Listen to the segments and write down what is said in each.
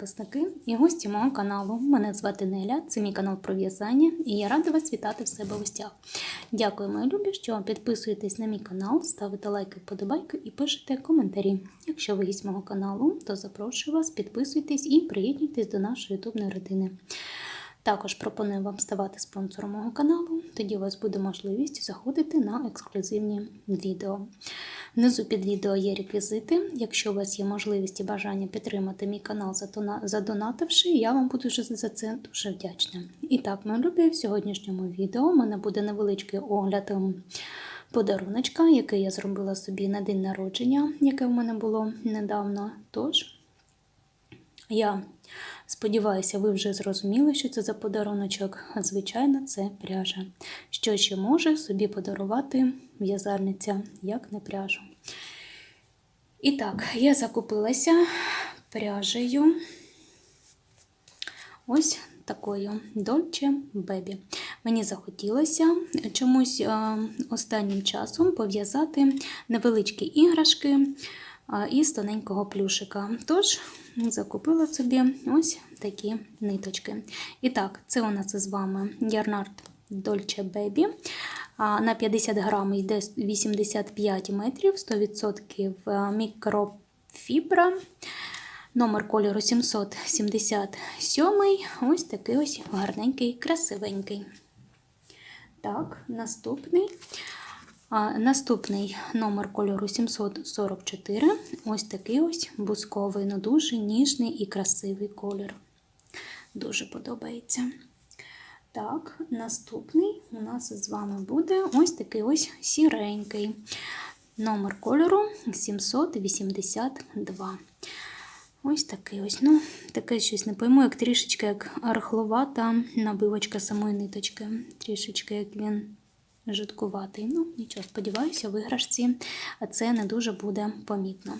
підписники і гості мого каналу. Мене звати Неля, це мій канал про в'язання, і я рада вас вітати в себе в гостях. Дякую, мої любі, що підписуєтесь на мій канал, ставите лайки, вподобайки і пишете коментарі. Якщо ви гість мого каналу, то запрошую вас, підписуйтесь і приєднуйтесь до нашої ютубної родини. Також пропоную вам ставати спонсором мого каналу, тоді у вас буде можливість заходити на ексклюзивні відео. Внизу під відео є реквізити. Якщо у вас є можливість і бажання підтримати мій канал, задонативши, я вам буду за це дуже вдячна. І так, мої любі, в сьогоднішньому відео у мене буде невеличкий огляд ем, подаруночка, який я зробила собі на день народження, яке в мене було недавно. Тож, я сподіваюся, ви вже зрозуміли, що це за подаруночок. Звичайно, це пряжа. Що ще може собі подарувати в'язальниця, як не пряжу. І так, я закупилася пряжею. Ось такою Dolce Baby. Мені захотілося чомусь е, останнім часом пов'язати невеличкі іграшки е, із тоненького плюшика. Тож закупила собі ось такі ниточки. І так, це у нас із вами Ярнард Dolce Baby. На 50 грам йде 85 метрів, 100% мікрофібра. Номер кольору 777. Ось такий ось гарненький, красивенький. Так, наступний. Наступний номер кольору 744. Ось такий ось бусковий, ну дуже ніжний і красивий колір. Дуже подобається. Так, наступний у нас з вами буде ось такий ось сіренький. Номер кольору 782. Ось такий ось. Ну, таке щось не пойму, як трішечки як архловата набивочка самої ниточки. Трішечки як він жидкуватий. Ну, нічого, сподіваюся, в іграшці це не дуже буде помітно.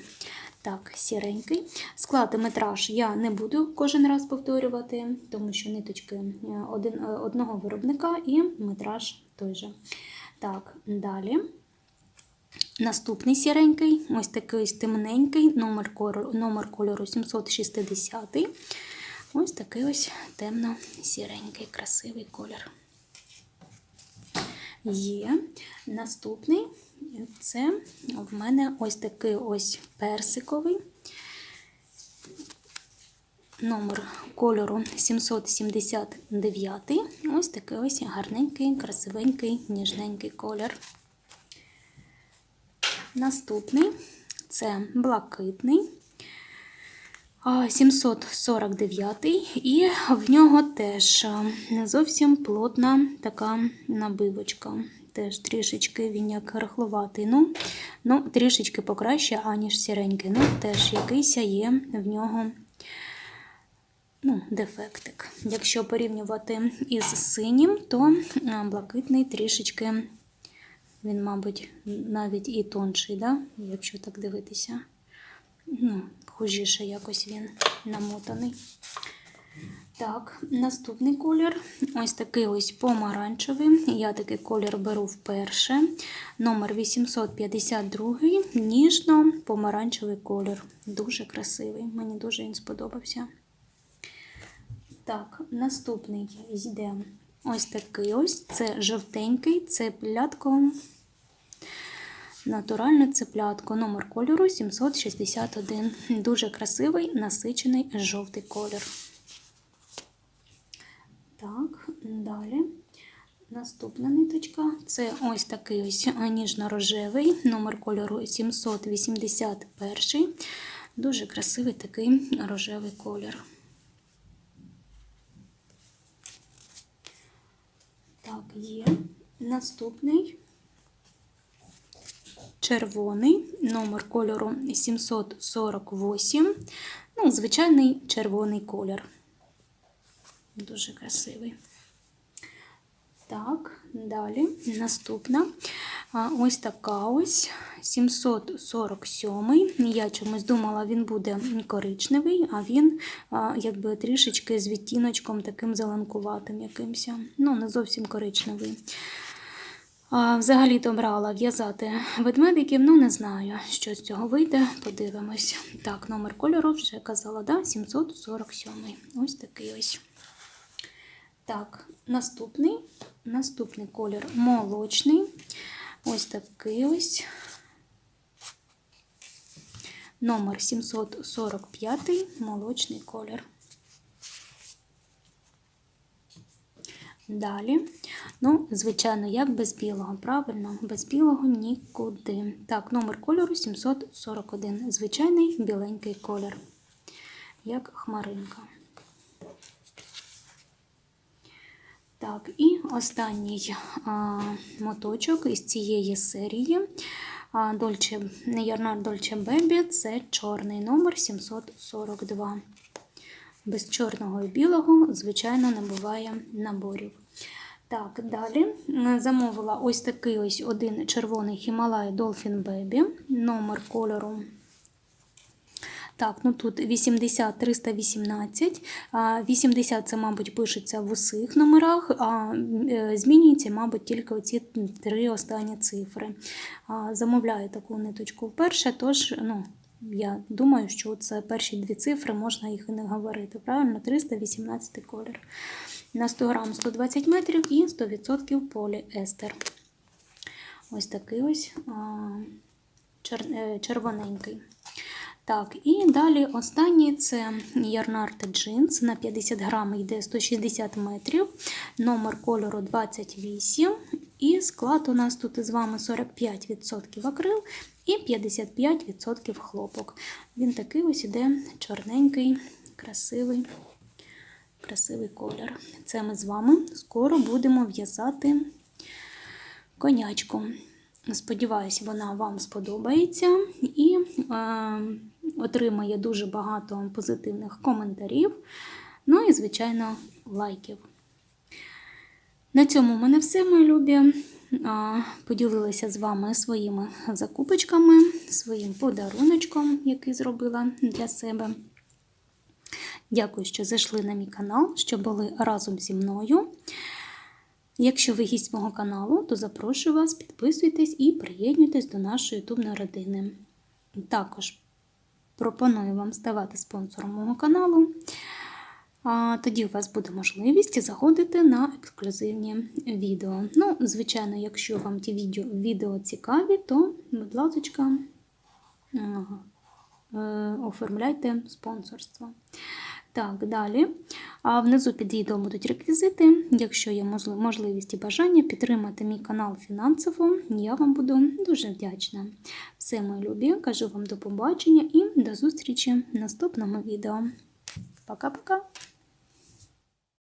Так, сіренький. Склад і метраж я не буду кожен раз повторювати, тому що ниточки один, одного виробника і метраж той же. Так, далі. Наступний сіренький, ось такий темненький, номер кольору, номер кольору 760. Ось такий ось темно-сіренький, красивий колір. Є. Наступний це в мене ось такий ось персиковий. Номер кольору 779. Ось такий ось гарненький, красивенький, ніжненький колір. Наступний це блакитний. 749 і в нього теж не зовсім плотна така набивочка. Теж трішечки він як рахловатий. Ну, ну трішечки покраще, аніж сіренький. Ну, теж якийсь є в нього ну, дефектик. Якщо порівнювати із синім, то блакитний трішечки, він, мабуть, навіть і тонший, да? якщо так дивитися. Ну, хужіше якось він намотаний. Так, наступний колір. Ось такий ось помаранчевий. Я такий колір беру вперше. Номер 852 ніжно-помаранчевий колір. Дуже красивий. Мені дуже він сподобався. Так, наступний йде ось такий ось. Це жовтенький, це плятко. Натуральне цеплятко, номер кольору 761. Дуже красивий насичений жовтий колір. Так, далі. Наступна ниточка це ось такий ось ніжно-рожевий, номер кольору 781. Дуже красивий такий рожевий колір. Так, є. Наступний червоний, номер кольору 748. Ну, звичайний червоний колір. Дуже красивий. Так, далі наступна. Ось така ось 747. Я чомусь думала, він буде коричневий, а він якби трішечки з відтіночком таким зеленкуватим якимось. Ну, не зовсім коричневий. А, Взагалі-то брала в'язати ведмедиків, ну не знаю, що з цього вийде. Подивимось. Так, номер кольору вже казала, да? 747. Ось такий ось. Так, наступний. Наступний колір молочний. Ось такий ось. Номер 745 молочний колір. Далі. Ну, звичайно, як без білого, правильно? Без білого нікуди. Так, номер кольору 741. Звичайний біленький колір, як хмаринка. Так, і останній а, моточок із цієї серії а, Dolce, Yarnar Dolce Baby це чорний номер 742. Без чорного і білого, звичайно, не буває наборів. Так, далі замовила ось такий ось один червоний Himalaya Dolphin Baby, номер кольору. Так, ну тут 80 318. 80 це, мабуть, пишеться в усіх номерах, а е, змінюється, мабуть, тільки оці три останні цифри. Замовляю таку ниточку вперше, тож, ну, я думаю, що це перші дві цифри, можна їх і не говорити. Правильно, 318 колір. На 100 грам 120 метрів і 100% поліестер. Ось такий ось е, червоненький. Так, і далі останній це Ярнарте джинс на 50 грам йде 160 метрів, номер кольору 28. І склад у нас тут із вами 45% акрил і 55% хлопок. Він такий ось іде чорненький, красивий, красивий колір. Це ми з вами скоро будемо в'язати конячку. Сподіваюсь, вона вам сподобається і е, отримає дуже багато позитивних коментарів. Ну і, звичайно, лайків. На цьому в мене все, мої любі. Поділилася з вами своїми закупочками, своїм подаруночком, який зробила для себе. Дякую, що зайшли на мій канал, що були разом зі мною. Якщо ви гість мого каналу, то запрошую вас, підписуйтесь і приєднуйтесь до нашої ютубної родини. Також пропоную вам ставати спонсором мого каналу. Тоді у вас буде можливість заходити на ексклюзивні відео. Ну, звичайно, якщо вам ті відео відео цікаві, то, будь ласка, е, оформляйте спонсорство. Так, далі. А внизу під відео будуть реквізити. Якщо є можливість і бажання підтримати мій канал фінансово, я вам буду дуже вдячна. Все, мої любі, кажу вам до побачення і до зустрічі в наступному відео. Пока-пока!